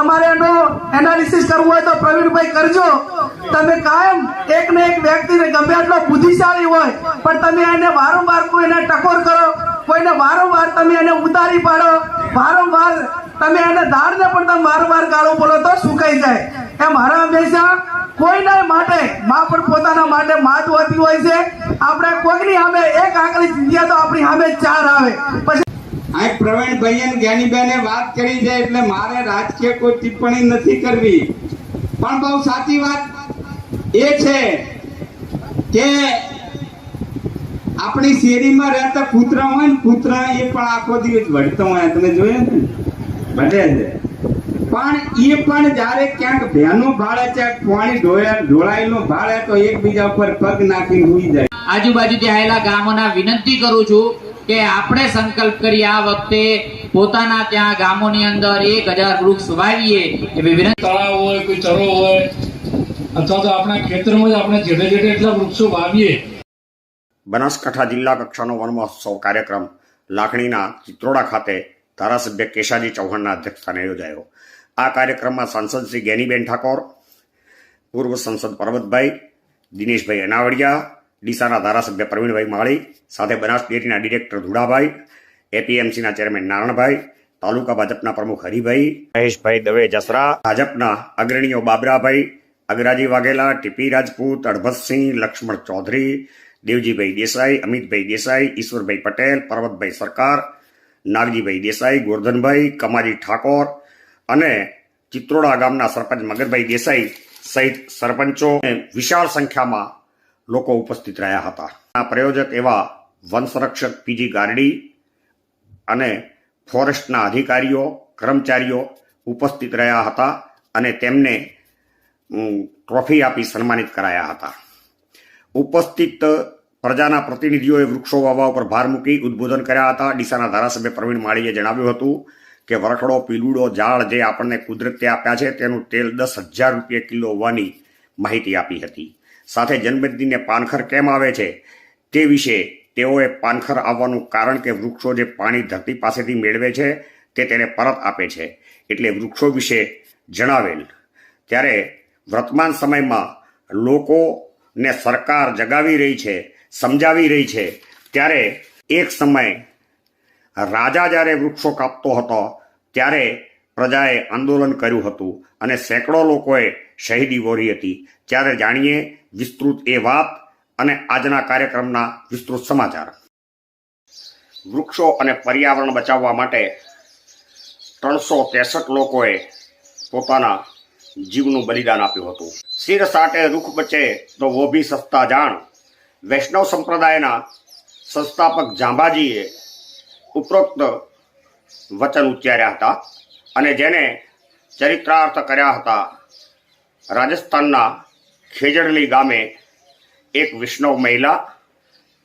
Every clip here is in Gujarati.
તમારે એનો એનાલિસિસ કરવું હોય તો પ્રવીણભાઈ કરજો. તમે કાયમ એક ને એક વ્યક્તિને ગમે એટલો બુદ્ધિશાળી હોય, પણ તમે એને વારંવાર કોઈને ટકોર કરો, કોઈને વારંવાર તમે એને ઉતારી પાડો, વારંવાર તમે એને ધારને પણ તમે વારંવાર ગાળો બોલો તો સુકાઈ જાય. એ મારા હંમેશા કોઈના માટે, માં પણ પોતાના માટે માત હોતી હોય છે. આપણે કોઈની સામે એક આંકડી જગ્યા તો આપણી સામે ચાર આવે. પછી આ પ્રવીણભાઈ અને જ્ઞાનીબેને વાત કરી છે એટલે મારે રાજકીય કોઈ ટિપ્પણી નથી કરવી. પણ બહુ સાચી વાત એ છે કે આપણી શેરીમાં રહેતા કૂતરા હોય ને, કૂતરા એ પણ આખો દિવસ વળતો હોય. તમે જોયું ને? ભલે છે. પણ એ પણ જ્યારે ક્યાંક ભેનો ભાડે છે, પાણી ઢોળાયેલો ભાડે તો એકબીજા ઉપર પગ નાખીને હુઈ જાય. આજુબાજુ આજુબાજુથી આવેલા ગામોના વિનંતી કરું છું કે આપણે સંકલ્પ કરી આ વખતે પોતાના ત્યાં ગામોની અંદર એક હજાર વૃક્ષ વાવીએ એવી વિનંતી. તળાવ હોય કોઈ ચરો હોય અથવા તો આપણા ખેતરમાં જ આપણે જેટલે જેટલે એટલા વૃક્ષો વાવીએ. બનાસકાંઠા જિલ્લા કક્ષાનો વન મહોત્સવ કાર્યક્રમ લાખણીના ચિત્રોડા ખાતે ધારાસભ્ય કેશાજી ચૌહાણના અધ્યક્ષસ્થાને યોજાયો. આ કાર્યક્રમમાં સાંસદ શ્રી ગેનીબેન ઠાકોર પૂર્વ સંસદ પરબતભાઈ દિનેશભાઈ અનાવડિયા ડીસાના ધારાસભ્ય પ્રવીણભાઈ માળી સાથે બનાસ ડેરીના ડિરેક્ટર ધુડાભાઈ એપીએમસીના ચેરમેન નારણભાઈ તાલુકા ભાજપના પ્રમુખ હરિભાઈ મહેશભાઈ દવે જસરા ભાજપના અગ્રણીઓ બાબરાભાઈ અગરાજી વાઘેલા ટીપી રાજપૂત અડભતસિંહ લક્ષ્મણ ચૌધરી દેવજીભાઈ દેસાઈ અમિતભાઈ દેસાઈ ઈશ્વરભાઈ પટેલ પર્વતભાઈ સરકાર નાગજીભાઈ દેસાઈ ગોરધનભાઈ કમાજી ઠાકોર અને ચિત્રોડા ગામના સરપંચ મગરભાઈ દેસાઈ સહિત સરપંચો. વિશાળ સંખ્યામાં લોકો ઉપસ્થિત રહ્યા હતા. આ પ્રયોજક એવા વનસંરક્ષક પીજી ગારડી અને ફોરેસ્ટના અધિકારીઓ, કર્મચારીઓ ઉપસ્થિત રહ્યા હતા અને તેમને ટ્રોફી આપી સન્માનિત કરાયા હતા. ઉપસ્થિત પ્રજાના પ્રતિનિધિઓએ વૃક્ષો વાવવા ઉપર ભાર મૂકી ઉદ્બોધન કર્યા હતા. ડીસાના ધારાસભ્ય પ્રવીણ માળીએ જણાવ્યું હતું કે વરખડો, પીલુડો, ઝાડ જે આપણને કુદરતે આપ્યા છે તેનું તેલ દસ હજાર રૂપિયા કિલો હોવાની માહિતી આપી હતી. સાથે જન્મદિને પાનખર કેમ આવે છે? તે વિશે તેઓએ પાનખર આવવાનું કારણ કે વૃક્ષો જે પાણી ધરતી પાસેથી મેળવે છે, તે તેને પરત આપે છે. એટલે વૃક્ષો વિશે જણાવેલ. ત્યારે વર્તમાન સમયમાં લોકોને સરકાર જગાવી રહી છે, સમજાવી રહી છે. ત્યારે એક સમય રાજા જ્યારે વૃક્ષો કાપતો હતો, ત્યારે પ્રજાએ આંદોલન કર્યું હતું અને સેંકડો લોકોએ શહીદી વોરી હતી. ત્યારે જાણીએ વિસ્તૃત એ વાત અને આજના કાર્યક્રમના વિસ્તૃત સમાચાર. વૃક્ષો અને પર્યાવરણ બચાવવા માટે ત્રણસો ત્રેસઠ લોકોએ પોતાના જીવનું બલિદાન આપ્યું હતું. શિર સાટે રૂખ બચે તો વો ભી સસ્તા જાણ. વૈષ્ણવ સંપ્રદાયના સંસ્થાપક જાંબાજીએ ઉપરોક્ત વચન ઉચ્ચાર્યા હતા અને જેને ચરિત્રાર્થ કર્યા હતા. રાજસ્થાનના ખેજડલી ગામે એક વૈષ્ણવ મહિલા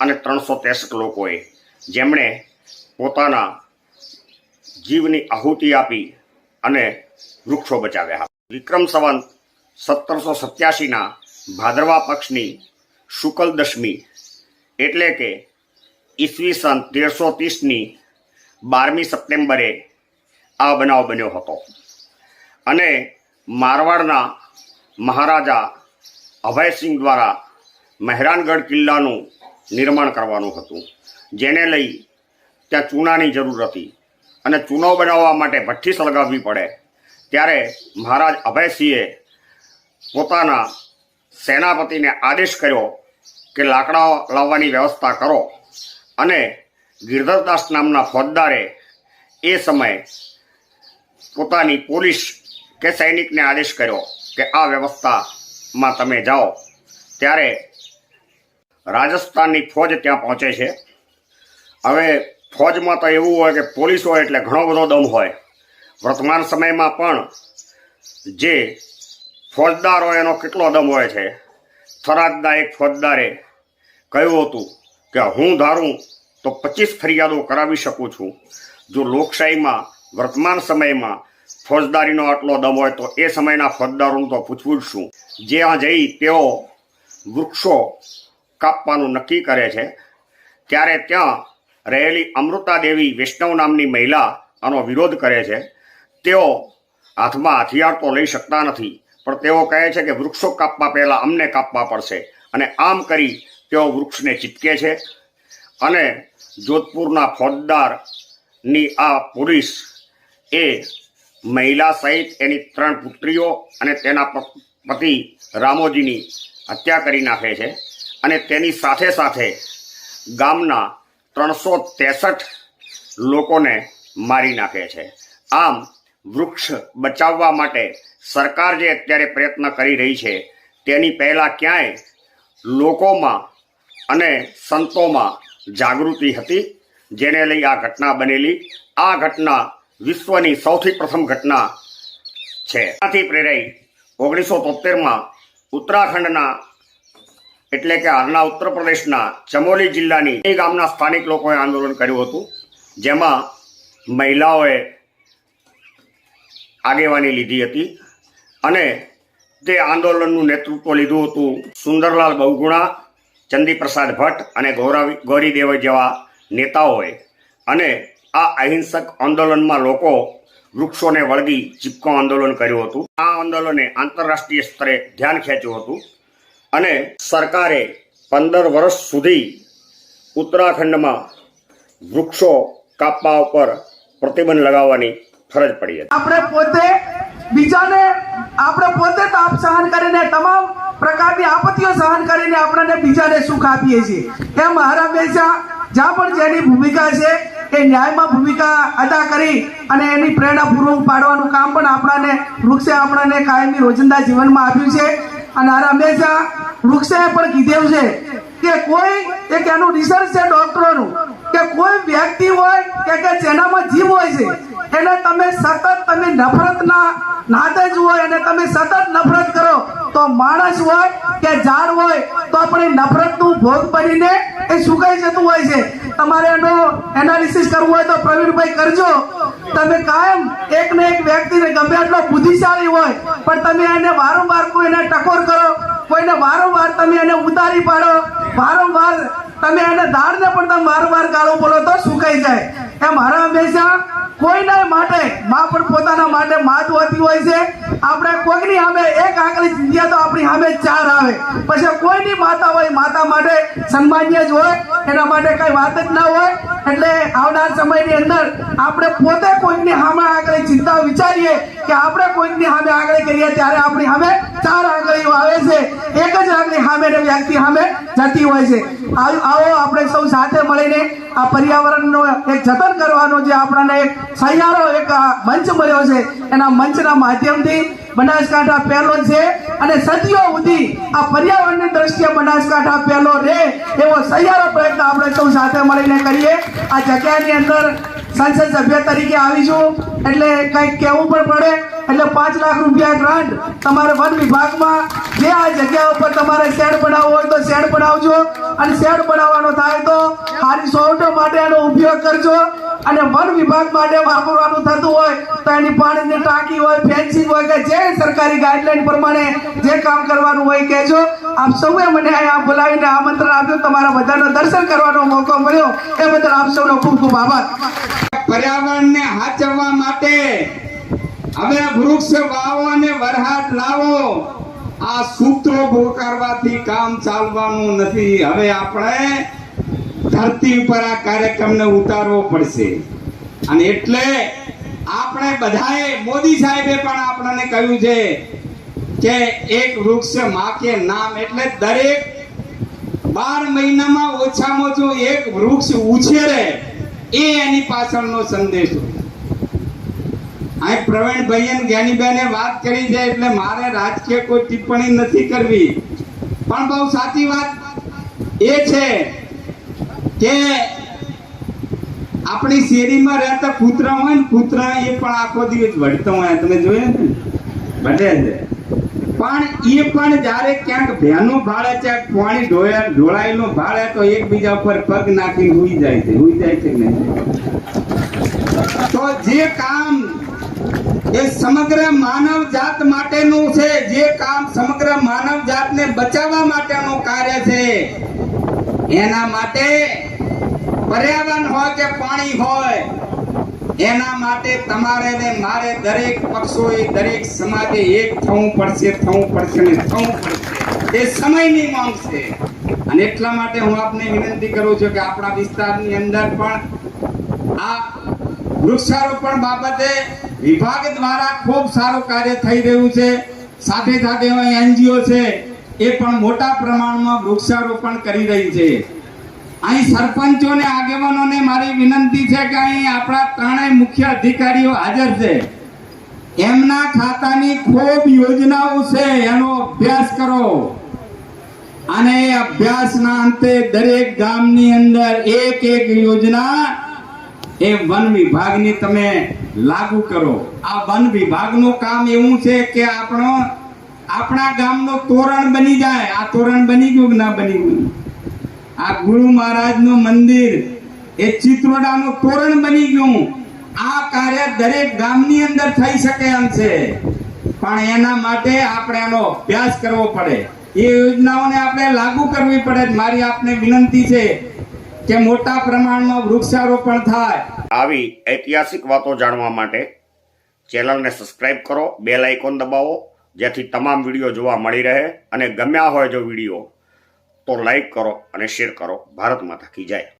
અને ત્રણસો ત્રેસઠ લોકોએ જેમણે પોતાના જીવની આહુતિ આપી અને વૃક્ષો બચાવ્યા હતા. વિક્રમ સંવંત સત્તરસો સત્યાસીના ભાદરવા પક્ષની શુકલ દશમી એટલે કે ઈસવીસન તેરસો ત્રીસની બારમી સપ્ટેમ્બરે આ બનાવ બન્યો હતો. અને મારવાડના મહારાજા અભયસિંહ દ્વારા મહેરાનગઢ કિલ્લાનું નિર્માણ કરવાનું હતું. જેને લઈ ત્યાં ચૂનાની જરૂર હતી અને ચૂનો બનાવવા માટે ભઠ્ઠી સળગાવવી પડે. ત્યારે મહારાજ અભયસિંહે પોતાના સેનાપતિને આદેશ કર્યો કે લાકડા લાવવાની વ્યવસ્થા કરો અને ગિરધરદાસ નામના ફોજદારે એ સમયે પોતાની પોલીસ કે સૈનિકને આદેશ કર્યો કે આ વ્યવસ્થામાં તમે જાઓ. ત્યારે રાજસ્થાનની ફોજ ત્યાં પહોંચે છે. હવે ફોજમાં તો એવું હોય કે પોલીસ હોય એટલે ઘણો બધો દમ હોય. વર્તમાન સમયમાં પણ જે ફોજદાર હોય એનો કેટલો દમ હોય છે. થરાદના એક ફોજદારે કહ્યું હતું કે હું ધારું તો પચીસ ફરિયાદો કરાવી શકું છું. જો લોકશાહીમાં વર્તમાન સમયમાં ફોજદારીનો આટલો દમ હોય તો એ સમયના ફોજદારોનું તો પૂછવું જ શું? જ્યાં જઈ તેઓ વૃક્ષો કાપવાનું નક્કી કરે છે, ત્યારે ત્યાં રહેલી અમૃતા દેવી વૈષ્ણવ નામની મહિલા આનો વિરોધ કરે છે. તેઓ હાથમાં હથિયાર તો લઈ શકતા નથી, પણ તેઓ કહે છે કે વૃક્ષો કાપવા પહેલાં અમને કાપવા પડશે અને આમ કરી તેઓ વૃક્ષને ચીપકે છે. અને જોધપુરના ફોજદારની આ પોલીસ એ મહિલા સહિત એની ત્રણ પુત્રીઓ અને તેના પતિ રામોજીની હત્યા કરી નાખે છે અને તેની સાથે સાથે ગામના ત્રણસો ત્રેસઠ લોકોને મારી નાખે છે. આમ વૃક્ષ બચાવવા માટે સરકાર જે અત્યારે પ્રયત્ન કરી રહી છે, તેની પહેલાં ક્યાંય લોકોમાં અને સંતોમાં જાગૃતિ હતી, જેને લઈ આ ઘટના બનેલી. આ ઘટના વિશ્વની સૌથી પ્રથમ ઘટના છે. આથી પ્રેરાઈ ઓગણીસો તોતેરમાં ઉત્તરાખંડના એટલે કે હાલના ઉત્તર પ્રદેશના ચમોલી જિલ્લાની એ ગામના સ્થાનિક લોકોએ આંદોલન કર્યું હતું, જેમાં મહિલાઓએ આગેવાની લીધી હતી અને તે આંદોલનનું નેતૃત્વ લીધું હતું સુંદરલાલ બહુગુણા, ચંદીપ્રસાદ ભટ્ટ અને ગૌરાવી ગૌરીદેવ જેવા નેતાઓએ. અને આ અહિંસક આંદોલનમાં લોકો વૃક્ષોને વળગી ચીપકો આંદોલન કર્યું હતું. આ આંદોલને આંતરરાષ્ટ્રીય સ્તરે ધ્યાન ખેંચ્યું હતું અને સરકારે પંદર વર્ષ સુધી ઉત્તરાખંડમાં વૃક્ષો કાપવા ઉપર પ્રતિબંધ લગાવવાની ફરજ પડી હતી. આપણે પોતે બીજાને, આપણે પોતે તાપ સહન કરીને તમામ પ્રકારની આપત્તિઓ સહન કરીને આપણને બીજાને સુખ આપીએ છીએ. એમ મહારાજ જ્યાં પણ જેની ભૂમિકા છે એ ન્યાયમાં ભૂમિકા અદા કરી અને એની પ્રેરણા પૂરું પાડવાનું કામ પણ આપણાને, વૃક્ષે આપણને કાયમી રોજિંદા જીવનમાં આપ્યું છે. અને આ હંમેશા વૃક્ષે પણ કીધેલું છે કે કોઈ, એક એનું રિસર્ચ છે ડોક્ટરોનું કે કોઈ વ્યક્તિ હોય કે કે જેનામાં જીવ હોય છે, એને તમે સતત તમે નફરતના નાતે જ હોય અને તમે સતત નફરત કરો, તો માણસ હોય કે ઝાડ હોય, તો પણ એ નફરતનું ભોગ બનીને એ સુકાઈ જતું હોય છે. તમારે એનો એનાલિસિસ કરવું હોય તો પ્રવીણભાઈ કરજો. તમે કાયમ એક ને એક વ્યક્તિને ગમે એટલો બુદ્ધિશાળી હોય, પણ તમે એને વારંવાર કોઈને ટકોર કરો, કોઈને વારંવાર તમે એને ઉતારી પાડો, વારંવાર તમે એને દાળને પણ તમે વારંવાર ગાળો બોલો તો સુકાઈ જાય. એમ મારા હંમેશા કોઈના માટે, માં પણ પોતાના માટે માત હોતી હોય છે. કોઈની સામે એક આંકડી ચીંધ્યા તો આપણી સામે ચાર આવે. પછી કોઈની માતા હોય, માતા માટે સન્માન્ય જ હોય, એના માટે કઈ વાત જ ના હોય. એટલે આવનાર સમયની અંદર આપણે પોતે કોઈની સામે આંગળી ચિંતા વિચારીએ કે આપણે કોઈની સામે આગળ કરીએ ત્યારે આપણી સામે ચાર આંગળીઓ આવે છે. એક જ આંગળી સામે વ્યક્તિ સામે જતી હોય છે. આવો આપણે સૌ સાથે મળીને આ પર્યાવરણનો એક જતન કરવાનો જે આપણને એક સહિયારો એક મંચ મળ્યો છે. એના મંચના માધ્યમથી બનાસકાંઠા પહેલો છે અને સદીઓ સુધી આ પર્યાવરણની દ્રષ્ટિએ બનાસકાંઠા પહેલો રહે એવો સહિયારો પ્રયત્ન આપણે સૌ સાથે મળીને કરીએ. આ જગ્યાની અંદર સંસદ સભ્ય તરીકે આવીશું એટલે કંઈક કહેવું પણ પડે. એટલે પાંચ લાખ રૂપિયા ગ્રાન્ટ તમારે વન વિભાગમાં જે આ જગ્યા ઉપર તમારે શેડ બનાવવો હોય તો શેડ બનાવજો. અને શેડ બનાવવાનો થાય તો સારી સોવટો માટે એનો ઉપયોગ કરજો. અને વન વિભાગ માટે વાપરવાનું થતું હોય તો એની પાણીની ટાંકી હોય ફેન્સિંગ હોય કે જે સરકારી ગાઈડલાઈન પ્રમાણે જે કામ કરવાનું હોય કહેજો. આપ સૌએ મને અહીંયા બોલાવીને આમંત્રણ આપ્યું. તમારા બધાનો દર્શન કરવાનો મોકો મળ્યો. એ બદલ આપ સૌનો ખૂબ ખૂબ આભાર. પર્યાવરણને હાચવવા માટે હવે વૃક્ષ વાવો અને વરહાટ લાવો. આ સૂત્રો ભોકારવાથી કામ ચાલવાનું નથી. હવે આપણે ધરતી ઉપર આ કાર્યક્રમને ઉતારવો પડશે. અને એટલે આપણે બધાએ મોદી સાહેબે પણ આપણને કહ્યું છે કે એક વૃક્ષમાં નામ એટલે દરેક બાર મહિનામાં ઓછામાં ઓછું એક વૃક્ષ ઉછેરે, એ એની પાછળનો સંદેશો અહીં પ્રવીણભાઈ અને જ્ઞાનીબેને વાત કરી છે એટલે મારે રાજકીય કોઈ ટિપ્પણી નથી કરવી. પણ બહુ સાચી વાત એ છે કે આપણી શેરીમાં રહેતા કૂતરા હોય ને, કૂતરા એ પણ આખો દિવસ વળતો હોય. તમે જોયું ને? ભલે છે. પણ એ પણ જ્યારે ક્યાંક ભેનો ભાળે છે, પાણી ઢોળા ઢોળાયેલો ભાળે, તો એકબીજા ઉપર પગ નાખીને હુઈ જાય છે. હુઈ જાય છે નહીં? તો જે કામ એ સમગ્ર માનવ જાત માટેનું છે. જે કામ સમગ્ર માનવ જાતને બચાવવા માટેનું કાર્ય છે. એના માટે પર્યાવરણ હોય કે પાણી હોય, એના માટે તમારે ને મારે દરેક પક્ષોએ, દરેક સમાજે એક થવું પડશે થવું પડશે ને થવું પડશે. એ સમયની માંગ છે. અને એટલા માટે હું આપને વિનંતી કરું છું કે આપણા વિસ્તારની અંદર પણ આ વૃક્ષારોપણ બાબતે વિભાગ દ્વારા ખૂબ સારું કાર્ય થઈ રહ્યું છે. સાથે સાથે એનજીઓ છે, એ પણ મોટા પ્રમાણમાં વૃક્ષારોપણ કરી રહી છે. અહીં સરપંચો ને આગેવાનોને મારી વિનંતી છે કે અહીં આપણા ત્રણેય મુખ્ય અધિકારીઓ હાજર છે. એમના ખાતાની ખૂબ યોજનાઓ છે, એનો અભ્યાસ કરો. અને એ અભ્યાસના અંતે દરેક ગામની અંદર એક એક યોજના એ વન વિભાગની તમે લાગુ કરો. આ વન વિભાગનું કામ એવું છે કે આપણો, આપણા ગામનું તોરણ બની જાય. આ તોરણ બની ગયું ના બની ગયું? આ ગુરુ મહારાજનું મંદિર એ ચિત્રોડાનું તોરણ બની ગયું. આ કાર્ય દરેક ગામની અંદર થઈ શકે એમ છે. પણ એના માટે આપણે એનો અભ્યાસ કરવો પડે. એ યોજનાઓને આપણે લાગુ કરવી પડે મારી આપને વિનંતી છે કે મોટા પ્રમાણમાં વૃક્ષારોપણ થાય. આવી ઐતિહાસિક વાતો જાણવા માટે ચેનલને સબસ્ક્રાઇબ કરો, બેલ આઇકોન દબાવો, જેથી તમામ વીડિયો જોવા મળી રહે અને ગમ્યા હોય જો વીડિયો તો લાઈક કરો અને શેર કરો. ભારત માતા કી જાય.